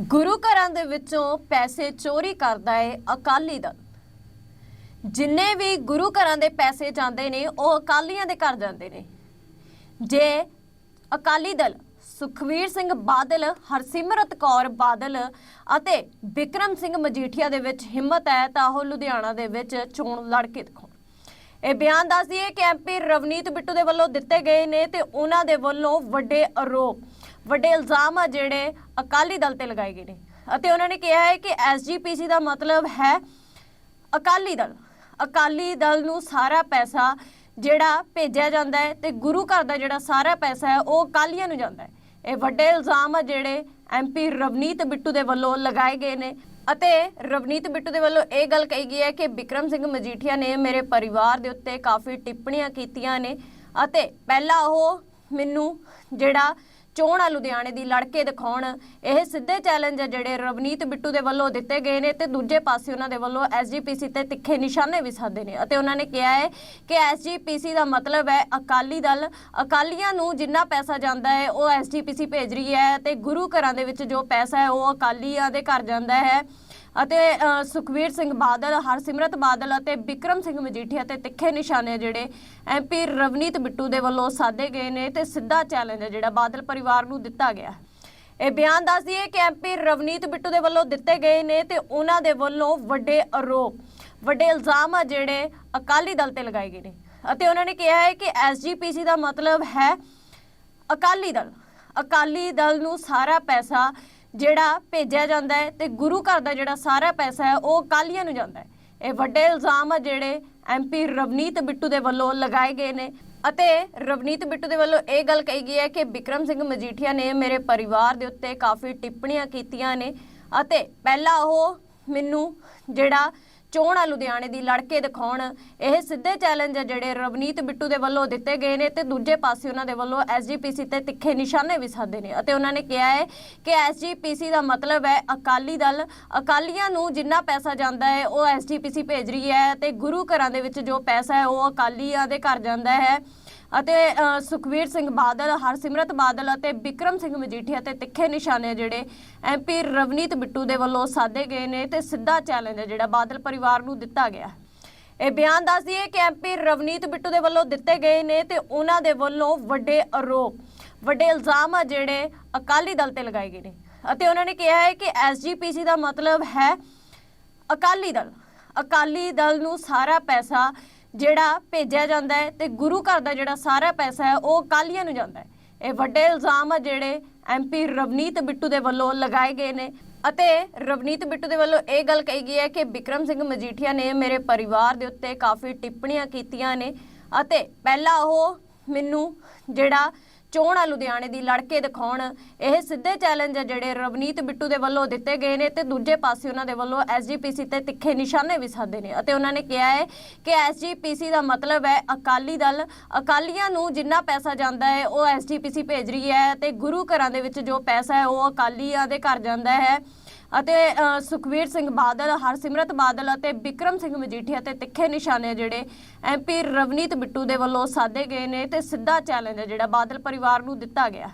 ਗੁਰੂ ਘਰਾਂ ਦੇ ਵਿੱਚੋਂ ਪੈਸੇ ਚੋਰੀ ਕਰਦਾ ਏ ਅਕਾਲੀ ਦਲ। ਜਿੰਨੇ ਵੀ ਗੁਰੂ ਘਰਾਂ ਦੇ ਪੈਸੇ ਜਾਂਦੇ ਨੇ, ਉਹ ਅਕਾਲੀਆਂ ਦੇ ਘਰ ਜਾਂਦੇ ਨੇ। ਜੇ ਅਕਾਲੀ ਦਲ ਸੁਖਵੀਰ ਸਿੰਘ ਬਾਦਲ, ਹਰਸਿਮਰਤ ਕੌਰ ਬਾਦਲ ਅਤੇ ਵਿਕਰਮ ਸਿੰਘ ਮਜੀਠੀਆ ਦੇ ਵਿੱਚ ਹਿੰਮਤ ਹੈ, ਤਾਂ ਉਹ ਲੁਧਿਆਣਾ ਦੇ ਵਿੱਚ ਚੋਣ ਲੜ ਕੇ ਦਿਖਾਉਣ। ਇਹ ਬਿਆਨ ਦੱਸਦੀ ਹੈ ਕਿ ਐਮਪੀ ਰਵਨੀਤ ਬਿੱਟੂ ਦੇ ਵੱਲੋਂ ਦਿੱਤੇ ਗਏ ਨੇ ਤੇ ਉਹਨਾਂ ਦੇ ਵੱਲੋਂ ਵੱਡੇ ਆਰੋਪ। ਵੱਡੇ ਇਲਜ਼ਾਮ ਆ ਜਿਹੜੇ ਅਕਾਲੀ ਦਲ ਤੇ ਲਗਾਏ ਗਏ ਨੇ। ਅਤੇ ਉਹਨਾਂ ਨੇ ਕਿਹਾ ਹੈ ਕਿ ਐਸਜੀਪੀਸੀ ਦਾ ਮਤਲਬ ਹੈ ਅਕਾਲੀ ਦਲ। ਅਕਾਲੀ ਦਲ ਨੂੰ ਸਾਰਾ ਪੈਸਾ ਜਿਹੜਾ ਭੇਜਿਆ ਜਾਂਦਾ ਹੈ ਤੇ ਗੁਰੂ ਘਰ ਦਾ ਜਿਹੜਾ ਸਾਰਾ ਪੈਸਾ ਹੈ, ਉਹ ਅਕਾਲੀਆਂ ਨੂੰ ਜਾਂਦਾ ਹੈ। ਇਹ ਵੱਡੇ ਇਲਜ਼ਾਮ ਆ ਜਿਹੜੇ ਐਮਪੀ ਰਵਨੀਤ ਬਿੱਟੂ ਦੇ ਵੱਲੋਂ ਲਗਾਏ ਗਏ ਨੇ। ਅਤੇ ਰਵਨੀਤ ਬਿੱਟੂ ਦੇ ਵੱਲੋਂ ਇਹ ਗੱਲ ਕਹੀ ਗਈ ਹੈ ਕਿ ਬਿਕਰਮ ਸਿੰਘ ਮਜੀਠੀਆ ਨੇ ਮੇਰੇ ਪਰਿਵਾਰ ਦੇ ਉੱਤੇ ਕਾਫੀ ਟਿੱਪਣੀਆਂ ਕੀਤੀਆਂ ਨੇ। ਅਤੇ ਪਹਿਲਾਂ ਉਹ ਮੈਨੂੰ ਜਿਹੜਾ ਚੋਣ ਆ ਲੁਧਿਆਣੇ ਦੀ ਲੜ ਕੇ ਦਿਖਾਉਣ। ਇਹ ਸਿੱਧੇ ਚੈਲੰਜ ਆ ਜਿਹੜੇ ਰਵਨੀਤ ਬਿੱਟੂ ਦੇ ਵੱਲੋਂ ਦਿੱਤੇ ਗਏ ਨੇ ਤੇ ਦੂਜੇ ਪਾਸੇ ਉਹਨਾਂ ਦੇ ਵੱਲੋਂ ਐਸਜੀਪੀਸੀ ਤੇ ਤਿੱਖੇ ਨਿਸ਼ਾਨੇ ਵੀ ਸਾਧੇ ਨੇ ਅਤੇ ਉਹਨਾਂ ਨੇ ਕਿਹਾ ਹੈ ਕਿ ਐਸਜੀਪੀਸੀ ਦਾ ਮਤਲਬ ਹੈ ਅਕਾਲੀ ਦਲ। ਅਕਾਲੀਆਂ ਨੂੰ ਜਿੰਨਾ ਪੈਸਾ ਜਾਂਦਾ ਹੈ, ਉਹ ਐਸਜੀਪੀਸੀ ਭੇਜ ਰਹੀ ਹੈ ਤੇ ਗੁਰੂ ਘਰਾਂ ਦੇ ਵਿੱਚ ਜੋ ਪੈਸਾ ਹੈ, ਉਹ ਅਕਾਲੀਆਂ ਦੇ ਘਰ ਜਾਂਦਾ ਹੈ। ਅਤੇ ਅ, ਸੁਖਵੀਰ ਸਿੰਘ ਬਾਦਲ ਹਰਸਿਮਰਤ ਬਾਦਲ ਅਤੇ ਵਿਕਰਮ ਸਿੰਘ ਮਜੀਠੀਆ ਤੇ ਤਿੱਖੇ ਨਿਸ਼ਾਨੇ ਜਿਹੜੇ ਐਮਪੀ ਰਵਨੀਤ ਬਿੱਟੂ ਦੇ ਵੱਲੋਂ ਸਾਧੇ ਗਏ ਨੇ ਤੇ ਸਿੱਧਾ ਚੈਲੰਜ ਹੈ ਜਿਹੜਾ ਬਾਦਲ ਪਰਿਵਾਰ ਨੂੰ ਦਿੱਤਾ ਗਿਆ ਇਹ ਬਿਆਨ ਦੱਸਦੀ ਹੈ ਕਿ ਐਮਪੀ ਰਵਨੀਤ ਬਿੱਟੂ ਦੇ ਵੱਲੋਂ ਦਿੱਤੇ ਗਏ ਨੇ ਤੇ ਉਹਨਾਂ ਦੇ ਵੱਲੋਂ ਵੱਡੇ ਆਰੋਪ ਵੱਡੇ ਇਲਜ਼ਾਮ ਆ ਜਿਹੜੇ ਅਕਾਲੀ ਦਲ ਤੇ ਲਗਾਏ ਗਏ ਨੇ ਅਤੇ ਉਹਨਾਂ ਨੇ ਕਿਹਾ ਹੈ ਕਿ ਐਸਜੀਪੀਸੀ ਦਾ ਮਤਲਬ ਹੈ ਅਕਾਲੀ ਦਲ। ਅਕਾਲੀ ਦਲ ਨੂੰ ਸਾਰਾ ਪੈਸਾ ਜਿਹੜਾ ਭੇਜਿਆ ਜਾਂਦਾ ਹੈ ਤੇ ਗੁਰੂ ਘਰ ਦਾ ਜਿਹੜਾ ਸਾਰਾ ਪੈਸਾ ਹੈ, ਉਹ ਅਕਾਲੀਆਂ ਨੂੰ ਜਾਂਦਾ ਹੈ। ਇਹ ਵੱਡੇ ਇਲਜ਼ਾਮ ਆ ਜਿਹੜੇ ਐਮਪੀ ਰਵਨੀਤ ਬਿੱਟੂ ਦੇ ਵੱਲੋਂ ਲਗਾਏ ਗਏ ਨੇ। ਅਤੇ ਰਵਨੀਤ ਬਿੱਟੂ ਦੇ ਵੱਲੋਂ ਇਹ ਗੱਲ ਕਹੀ ਗਈ ਹੈ ਕਿ ਬਿਕਰਮ ਸਿੰਘ ਮਜੀਠੀਆ ਨੇ ਮੇਰੇ ਪਰਿਵਾਰ ਦੇ ਉੱਤੇ ਕਾਫੀ ਟਿੱਪਣੀਆਂ ਕੀਤੀਆਂ ਨੇ। ਅਤੇ ਪਹਿਲਾਂ ਉਹ ਮੈਨੂੰ ਜਿਹੜਾ ਚੋਣ ਆ ਲੁਧਿਆਣੇ ਦੀ ਲੜ ਕੇ ਦਿਖਾਉਣ। ਇਹ ਸਿੱਧੇ ਚੈਲੰਜ ਆ ਜਿਹੜੇ ਰਵਨੀਤ ਬਿੱਟੂ ਦੇ ਵੱਲੋਂ ਦਿੱਤੇ ਗਏ ਨੇ ਤੇ ਦੂਜੇ ਪਾਸੇ ਉਹਨਾਂ ਦੇ ਵੱਲੋਂ ਐਸਜੀਪੀਸੀ ਤੇ ਤਿੱਖੇ ਨਿਸ਼ਾਨੇ ਵੀ ਸਾਧੇ ਨੇ। ਅਤੇ ਉਹਨਾਂ ਨੇ ਕਿਹਾ ਹੈ ਕਿ ਐਸਜੀਪੀਸੀ ਦਾ ਮਤਲਬ ਹੈ ਅਕਾਲੀ ਦਲ। ਅਕਾਲੀਆਂ ਨੂੰ ਜਿੰਨਾ ਪੈਸਾ ਜਾਂਦਾ ਹੈ, ਉਹ ਐਸਜੀਪੀਸੀ ਭੇਜ ਰਹੀ ਹੈ ਤੇ ਗੁਰੂ ਘਰਾਂ ਦੇ ਵਿੱਚ ਜੋ ਪੈਸਾ ਹੈ, ਉਹ ਅਕਾਲੀਆਂ ਦੇ ਘਰ ਜਾਂਦਾ ਹੈ। ਅਤੇ ਅ, ਸੁਖਵੀਰ ਸਿੰਘ ਬਾਦਲ ਹਰਸਿਮਰਤ ਬਾਦਲ ਅਤੇ ਵਿਕਰਮ ਸਿੰਘ ਮਜੀਠੀਆ ਤੇ ਤਿੱਖੇ ਨਿਸ਼ਾਨੇ ਜਿਹੜੇ ਐਮਪੀ ਰਵਨੀਤ ਬਿੱਟੂ ਦੇ ਵੱਲੋਂ ਸਾਧੇ ਗਏ ਨੇ ਤੇ ਸਿੱਧਾ ਚੈਲੰਜ ਜਿਹੜਾ ਬਾਦਲ ਪਰਿਵਾਰ ਨੂੰ ਦਿੱਤਾ ਗਿਆ ਇਹ ਬਿਆਨ ਦੱਸਦੀ ਹੈ ਕਿ ਐਮਪੀ ਰਵਨੀਤ ਬਿੱਟੂ ਦੇ ਵੱਲੋਂ ਦਿੱਤੇ ਗਏ ਨੇ ਤੇ ਉਹਨਾਂ ਦੇ ਵੱਲੋਂ ਵੱਡੇ ਆਰੋਪ ਵੱਡੇ ਇਲਜ਼ਾਮ ਆ ਜਿਹੜੇ ਅਕਾਲੀ ਦਲ ਤੇ ਲਗਾਏ ਗਏ ਨੇ ਅਤੇ ਉਹਨਾਂ ਨੇ ਕਿਹਾ ਹੈ ਕਿ ਐਸਜੀਪੀਸੀ ਦਾ ਮਤਲਬ ਹੈ ਅਕਾਲੀ ਦਲ। ਅਕਾਲੀ ਦਲ ਨੂੰ ਸਾਰਾ ਪੈਸਾ ਜਿਹੜਾ ਭੇਜਿਆ ਜਾਂਦਾ ਹੈ ਤੇ ਗੁਰੂ ਘਰ ਦਾ ਜਿਹੜਾ ਸਾਰਾ ਪੈਸਾ ਹੈ, ਉਹ ਅਕਾਲੀਆਂ ਨੂੰ ਜਾਂਦਾ ਹੈ। ਇਹ ਵੱਡੇ ਇਲਜ਼ਾਮ ਆ ਜਿਹੜੇ ਐਮਪੀ ਰਵਨੀਤ ਬਿੱਟੂ ਦੇ ਵੱਲੋਂ ਲਗਾਏ ਗਏ ਨੇ। ਅਤੇ ਰਵਨੀਤ ਬਿੱਟੂ ਦੇ ਵੱਲੋਂ ਇਹ ਗੱਲ ਕਹੀ ਗਈ ਹੈ ਕਿ ਬਿਕਰਮ ਸਿੰਘ ਮਜੀਠੀਆ ਨੇ ਮੇਰੇ ਪਰਿਵਾਰ ਦੇ ਉੱਤੇ ਕਾਫੀ ਟਿੱਪਣੀਆਂ ਕੀਤੀਆਂ ਨੇ। ਅਤੇ ਪਹਿਲਾਂ ਉਹ ਮੈਨੂੰ ਜਿਹੜਾ ਚੋਣ ਆ ਲੁਧਿਆਣੇ ਦੀ ਲੜ ਕੇ ਦਿਖਾਉਣ। ਇਹ ਸਿੱਧੇ ਚੈਲੰਜ ਆ ਜਿਹੜੇ ਰਵਨੀਤ ਬਿੱਟੂ ਦੇ ਵੱਲੋਂ ਦਿੱਤੇ ਗਏ ਨੇ ਤੇ ਦੂਜੇ ਪਾਸੇ ਉਹਨਾਂ ਦੇ ਵੱਲੋਂ ਐਸਜੀਪੀਸੀ ਤੇ ਤਿੱਖੇ ਨਿਸ਼ਾਨੇ ਵੀ ਸਾਧੇ ਨੇ। ਅਤੇ ਉਹਨਾਂ ਨੇ ਕਿਹਾ ਹੈ ਕਿ ਐਸਜੀਪੀਸੀ ਦਾ ਮਤਲਬ ਹੈ ਅਕਾਲੀ ਦਲ। ਅਕਾਲੀਆਂ ਨੂੰ ਜਿੰਨਾ ਪੈਸਾ ਜਾਂਦਾ ਹੈ, ਉਹ ਐਸਜੀਪੀਸੀ ਭੇਜ ਰਹੀ ਹੈ ਤੇ ਗੁਰੂ ਘਰਾਂ ਦੇ ਵਿੱਚ ਜੋ ਪੈਸਾ ਹੈ, ਉਹ ਅਕਾਲੀਆਂ ਦੇ ਘਰ ਜਾਂਦਾ ਹੈ। ਅਤੇ ਅ, ਸੁਖਵੀਰ ਸਿੰਘ ਬਾਦਲ ਹਰਸਿਮਰਤ ਬਾਦਲ ਅਤੇ ਵਿਕਰਮ ਸਿੰਘ ਮਜੀਠੀਆ ਤੇ ਤਿੱਖੇ ਨਿਸ਼ਾਨੇ ਜਿਹੜੇ ਐਮਪੀ ਰਵਨੀਤ ਬਿੱਟੂ ਦੇ ਵੱਲੋਂ ਸਾਧੇ ਗਏ ਨੇ ਤੇ ਸਿੱਧਾ ਚੈਲੰਜ ਹੈ ਜਿਹੜਾ ਬਾਦਲ ਪਰਿਵਾਰ ਨੂੰ ਦਿੱਤਾ ਗਿਆ।